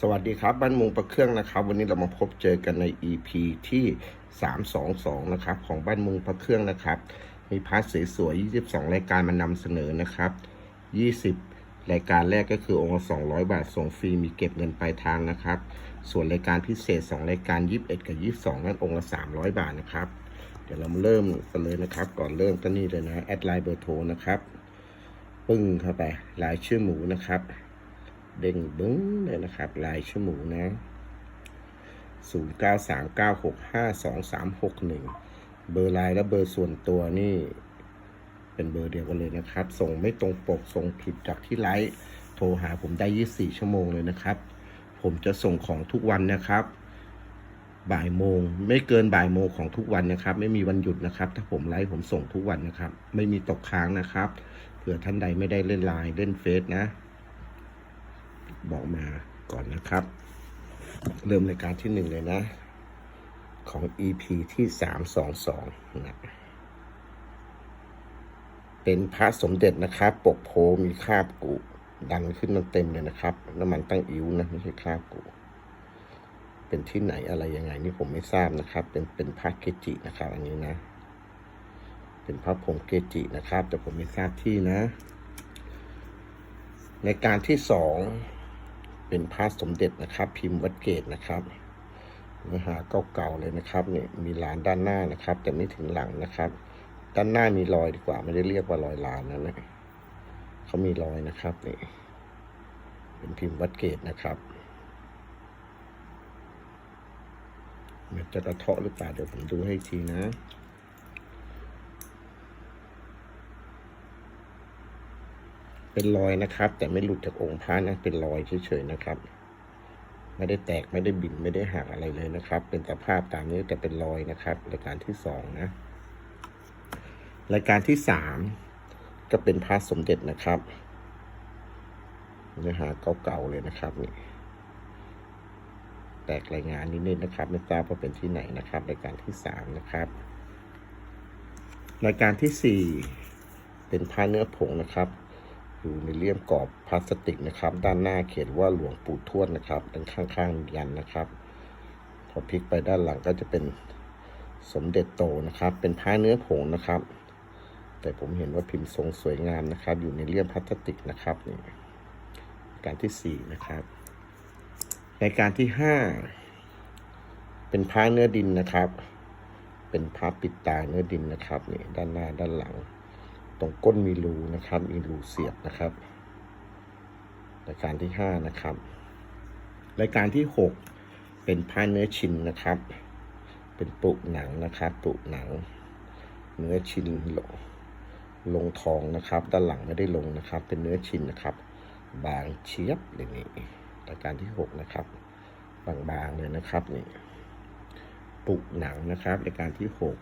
สวัสดีครับบ้านมุงประเครื่องนะครับ วันนี้เรามาพบเจอกันใน EP ที่ 322 นะครับของบ้านมุงประเครื่องนะครับ มีพาร์ทสวยๆ22 รายการมานำเสนอนะครับ 20 รายการแรกก็คือองค์ละ200 บาทส่งฟรีมีเก็บเงินปลายทางนะครับ ส่วนรายการพิเศษ 2 รายการ 21 กับ 22 นั้นองค์ละ 300 บาทนะครับ เดี๋ยวเรามาเริ่มกันเลยนะครับ ก่อนเริ่มก็นี่เลยนะแอดไลน์เบอร์โทรนะครับ ปึ้งเข้าไปรายชื่อหมูนะครับ เด้งบึ้งเลยนะครับ ลายชั่วโมงนะ 0 9 3 9 6 5 2 3 6 1 เบอร์ไลน์และเบอร์ส่วนตัวนี่ เป็นเบอร์เดียวกันเลยนะครับ ส่งไม่ตรงปก ส่งผิดจากที่ไลฟ์โทรหาผมได้ 24 ชั่วโมงเลยนะครับ ผมจะส่งของทุกวันนะครับ บ่ายโมง ไม่เกินบ่ายโมงของทุกวันนะครับ ไม่มีวันหยุดนะครับ ถ้าผมไลฟ์ผมส่งทุกวันนะครับ ไม่มีตกค้างนะครับ เผื่อท่านใดไม่ได้เล่นไลน์เล่นเฟซนะ บอกมาก่อนนะครับ เริ่มรายการที่หนึ่งเลยนะ ของ EP ที่สามสองสองนะเป็นพระสมเด็จนะครับ ปกโพมีคาบกุดันขึ้นมาเต็มเลยนะครับ น้ำมันตั้งอิ้วนะไม่ใช่คาบกุเป็นที่ไหนอะไรยังไงนี่ผมไม่ทราบนะครับ เป็นเป็นพระเกจินะครับ อันนี้นะ เป็นพระผงเกจินะครับ แต่ผมไม่ทราบที่นะ ในการที่สอง เป็นพระสมเด็จนะครับ พิมพ์วัดเกตนะครับเนื้อหาเก่าๆเลยนะครับเนี่ยมีลานด้านหน้านะครับ แต่ไม่ถึงหลังนะครับ ด้านหน้ามีรอยดีกว่า ไม่ได้เรียกว่ารอยลานนะเนี่ยเขามีรอยนะครับนี่เป็นพิมพ์วัดเกตนะครับมันจะกระเทาะหรือเปล่าเดี๋ยวผมดูให้ทีนะ เป็นรอยนะครับ แต่ไม่หลุดจากองค์พระนะ เป็นรอยเฉยๆนะครับ ไม่ได้แตกไม่ได้บิ่นไม่ได้หักอะไรเลยนะครับ เป็นสภาพตามนี้แต่เป็นรอยนะครับรายการที่สองนะรายการที่สามก็เป็นพระสมเด็จนะครับเนื้อหาเก่าๆเลยนะครับนี่แตกรายงานนิดๆนะครับ ไม่ทราบว่าเป็นที่ไหนนะครับ รายการที่สามนะครับ รายการที่สี่เป็นพระเนื้อผงนะครับ อยู่ในเลี่ยมกรอบพลาสติกนะครับ ด้านหน้าเขียนว่าหลวงปู่ทวดนะครับด้านข้างๆยันนะครับ พอพลิกไปด้านหลังก็จะเป็นสมเด็จโตนะครับ เป็นผ้าเนื้อผงนะครับ แต่ผมเห็นว่าพิมพ์ทรงสวยงามนะครับ อยู่ในเลี่ยมพลาสติกนะครับนี่การที่สี่นะครับ ในการที่ห้าเป็นผ้าเนื้อดินนะครับ เป็นผ้าปิดตาเนื้อดินนะครับนี่ด้านหน้าด้านหลัง ตรงก้นมีรูนะครับ มีรูเสียบนะครับ รายการที่ห้านะครับ รายการที่หกเป็นผ้าเนื้อชิ้นนะครับ เป็นปุหนังนะครับ ปุหนัง เนื้อชิ้นลงลงทองนะครับ ด้านหลังไม่ได้ลงนะครับ เป็นเนื้อชิ้นนะครับ บางเชียบเลยนี่รายการที่หกนะครับบางๆเลยนะครับนี่ปุหนังนะครับรายการที่หก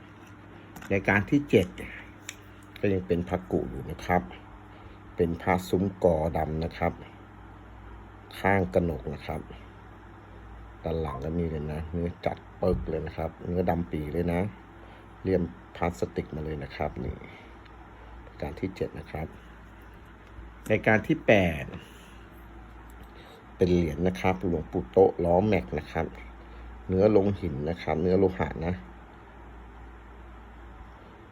รายการที่เจ็ด ก็ยังเป็นพระกุอยู่นะครับ เป็นพระซุ้มกอดำนะครับ ข้างกระหนกนะครับด้านหลังก็มีเลยนะ เนื้อจัดเปิกเลยนะครับ เนื้อดำปีเลยนะ เลี่ยมพลาสติกมาเลยนะครับนี่การที่เจ็ดนะครับรายการที่แปดเป็นเหรียญนะครับ หลวงปู่โตล้อแม็กนะครับ เนื้อลงหินนะครับ เนื้อโลหะนะ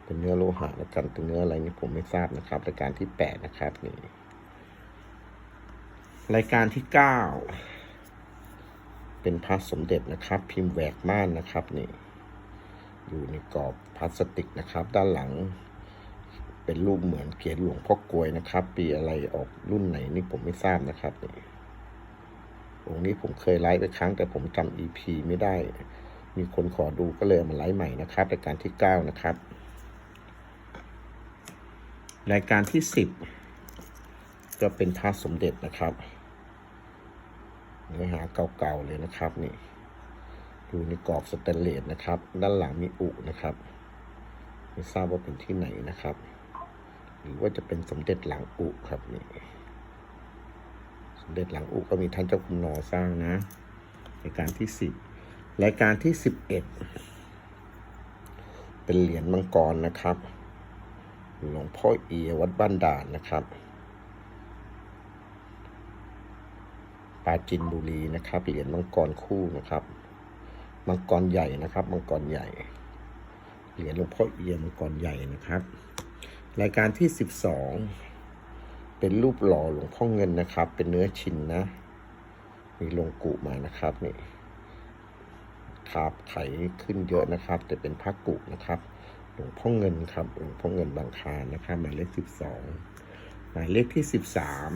เป็นเนื้อโลหะแล้วกันเป็นเนื้ออะไรนี่ผมไม่ทราบนะครับ รายการที่แปดนะครับนี่รายการที่เก้าเป็นพระสมเด็จนะครับ พิมพ์แหวกม่านนะครับนี่อยู่ในกรอบพลาสติกนะครับ ด้านหลัง เป็นรูปเหมือนเขียนหลวงพ่อกลวยนะครับ ปีอะไรออกรุ่นไหนนี่ผมไม่ทราบนะครับนี่องค์นี้ผมเคยไลฟ์ไปครั้งแต่ผมจำ EP ไม่ได้ มีคนขอดูก็เลยมาไลฟ์ใหม่นะครับรายการที่เก้านะครับ รายการที่สิบก็เป็นพระสมเด็จนะครับเนื้อหาเก่าๆเลยนะครับนี่อยู่ในกรอบสแตนเลสนะครับ ด้านหลังมีอุนะครับไม่ทราบว่าเป็นที่ไหนนะครับ หรือว่าจะเป็นสมเด็จหลังอุครับนี่สมเด็จหลังอุก็มีท่านเจ้าคุณนอสร้างนะรายการที่สิบรายการที่สิบเอ็ดเป็นเหรียญมังกรนะครับ หลวงพ่อเอียวัดบ้านด่านนะครับปาจินบุรีนะครับเหรียญมังกรคู่นะครับ มังกรใหญ่นะครับมังกรใหญ่เหรียญหลวงพ่อเอียมังกรใหญ่นะครับ รายการที่สิบสองเป็นรูปหล่อหลวงพ่อเงินนะครับ เป็นเนื้อชินนะ มีลงกุมานะครับนี่ครับไขขึ้นเยอะนะครับ แต่เป็นพระกุนะครับ หลวงพ่อเงินครับหลวงพ่อเงินบางคานนะครับหมายเลขสิบสองหมายเลขที่สิบสาม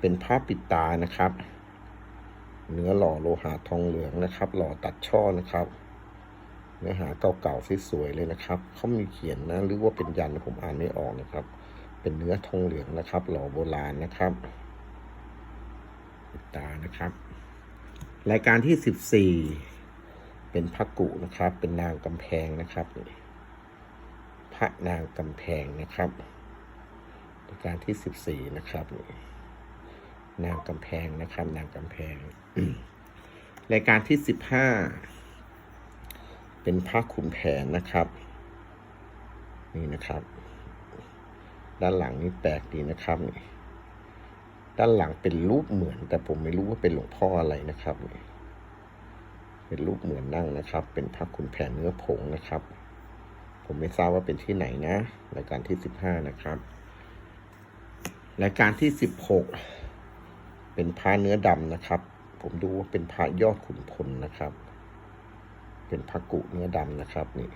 เป็นผ้าปิดตานะครับ เนื้อหล่อโลหะทองเหลืองนะครับ หล่อตัดช่อนะครับ เนื้อหาเก่าๆสวยๆเลยนะครับเขามีเขียนนะหรือว่าเป็นยันผมอ่านไม่ออกนะครับ เป็นเนื้อทองเหลืองนะครับ หล่อโบราณนะครับปิดตานะครับ รายการที่สิบสี่เป็นพระกุนะครับ เป็นนางกำแพงนะครับนี่ พระนางกำแพงนะครับรายการที่สิบสี่นะครับ นางกำแพงนะครับ นางกำแพงรายการที่สิบห้าเป็นผ้าคลุมแผนนะครับ นี่นะครับ ด้านหลังนี่แปลกดีนะครับด้านหลังเป็นรูปเหมือน แต่ผมไม่รู้ว่าเป็นหลวงพ่ออะไรนะครับ เป็นรูปเหมือนนั่งนะครับ เป็นผ้าคลุมแผนเนื้อผงนะครับ ผมไม่ทราบว่าเป็นที่ไหนนะรายการที่สิบห้านะครับรายการที่สิบหกเป็นผ้าเนื้อดำนะครับ ผมดูว่าเป็นผ้ายอดขุนพลนะครับ เป็นพักกุเนื้อดำนะครับนี่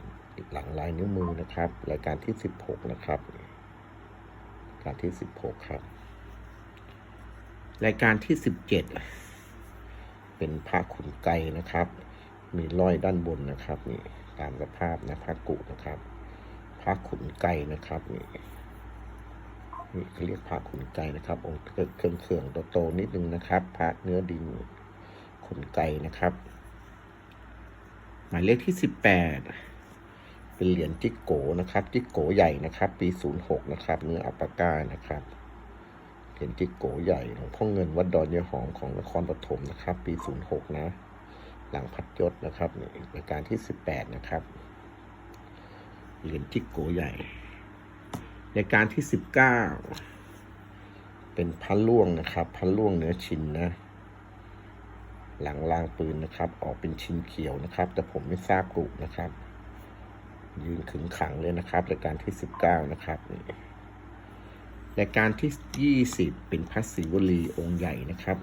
หลังลายนิ้วมือนะครับ รายการที่สิบหกนะครับรายการที่สิบหกครับ รายการที่สิบเจ็ดเป็นพระขุนไกนะครับ มีรอยด้านบนนะครับนี่ ตามสภาพนะพระกุนะครับ พระขุนไก่นะครับนี่นี่เขาเรียกพระขุนไก่นะครับ องค์เครื่องเครื่องโตๆนิดนึงนะครับ พระเนื้อดินขุนไก่นะครับ หมายเลขที่สิบแปดเป็นเหรียญจิกโกนะครับ จิกโกใหญ่นะครับ ปีศูนย์หกนะครับ เนื้ออัปปาก้านะครับเหรียญจิกโกใหญ่หลวงพ่อเงินวัดดอนเยายหอมของนครปฐมนะครับ ปีศูนย์หกนะ หลังพัดยศนะครับนี่รายการที่สิบแปดนะครับเหรียญจิกโกใหญ่รายการที่สิบเก้าเป็นพันล่วงนะครับ พันล่วงเนื้อชินนะ หลังรางปืนนะครับ ออกเป็นชิ้นเขียวนะครับ แต่ผมไม่ทราบกลุ่มนะครับ ยืนขึงขังเลยนะครับรายการที่สิบเก้านะครับนี่รายการที่ยี่สิบเป็นพระศิวลีองค์ใหญ่นะครับ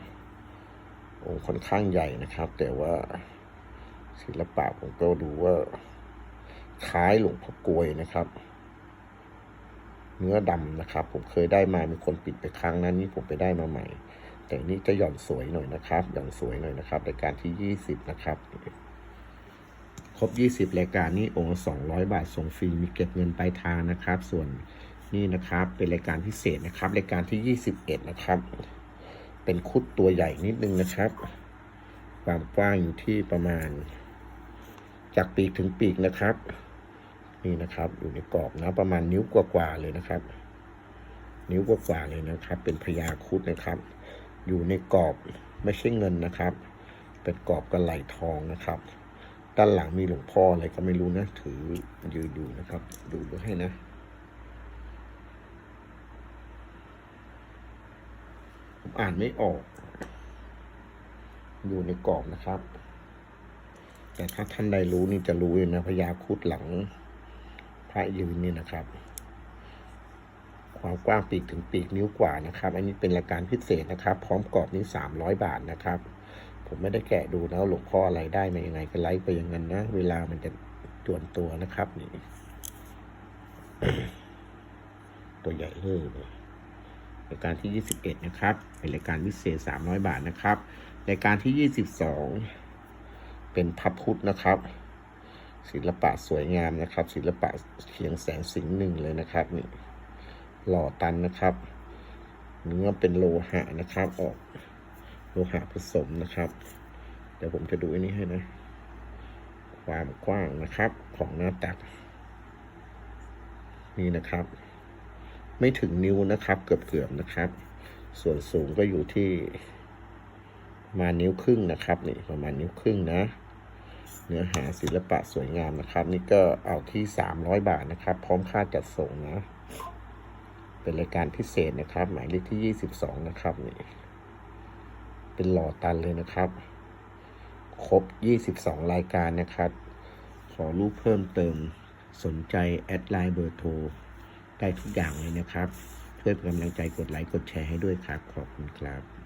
องค์ค่อนข้างใหญ่นะครับ แต่ว่าศิลปะผมก็ดูว่าคล้ายหลวงพ่อกลวยนะครับ เนื้อดำนะครับ ผมเคยได้มามีคนปิดไปครั้งนั้นนี่ผมไปได้มาใหม่ แต่นี่จะหย่อนสวยหน่อยนะครับ หย่อนสวยหน่อยนะครับรายการที่ยี่สิบนะครับครบยี่สิบรายการนี้องค์สองร้อยบาท ส่งฟรี มีเก็บเงินปลายทางนะครับ ส่วนนี่นะครับ เป็นรายการพิเศษนะครับ รายการที่ยี่สิบเอ็ดนะครับ เป็นคุดตัวใหญ่นิดนึงนะครับ ความกว้างอยู่ที่ประมาณ จากปีกถึงปีกนะครับ นี่นะครับอยู่ในกรอบนะประมาณนิ้วกว่าๆเลยนะครับ นิ้วกว่าๆเลยนะครับ เป็นพญาคุดนะครับ อยู่ในกรอบไม่ใช่เงินนะครับ เป็นกรอบกระไหลทองนะครับด้านหลังมีหลวงพ่ออะไรก็ไม่รู้นะ ถือยืนอยู่นะครับ ดูดูให้นะ ผม อ่านไม่ออก อยู่ในกรอบนะครับ แต่ถ้าท่านใดรู้นี่จะรู้เลยนะพญาคุดหลังพระยืนนี่นะครับ ความกว้างปีกถึงปีกนิ้วกว่านะครับ อันนี้เป็นรายการพิเศษนะครับ พร้อมกรอบนี้สามร้อยบาทนะครับ ผมไม่ได้แกะดูนะว่าหลวงพ่ออะไรได้มายังไงก็ไลฟ์ไปอย่างนั้นนะ เวลามันจะจวนตัวนะครับนี่ตัวใหญ่เลย รายการที่ยี่สิบเอ็ดนะครับ เป็นรายการพิเศษสามร้อยบาทนะครับ รายการที่ยี่สิบสองเป็นพับพุทธนะครับ ศิลปะสวยงามนะครับ ศิลปะเขียงแสงสิงหนึ่งเลยนะครับนี่หล่อตันนะครับ เนื้อเป็นโลหะนะครับ ออกโลหะผสมนะครับ เดี๋ยวผมจะดูอันนี้ให้นะ ความกว้างนะครับของหน้าตักนี่นะครับ ไม่ถึงนิ้วนะครับ เกือบๆนะครับ ส่วนสูงก็อยู่ที่มานิ้วครึ่งนะครับนี่ประมาณนิ้วครึ่งนะ เนื้อหาศิลปะสวยงามนะครับ นี่ก็เอาที่สามร้อยบาทนะครับ พร้อมค่าจัดส่งนะ เป็นรายการพิเศษนะครับ หมายเลขที่ยี่สิบสองนะครับนี่เป็นหล่อตันเลยนะครับ ครบ 22 รายการนะครับ ขอรูปเพิ่มเติมสนใจแอดไลน์เบอร์โทร ได้ทุกอย่างเลยนะครับ ช่วยเป็นกำลังใจกดไลค์กดแชร์ให้ด้วยครับ ขอบคุณครับ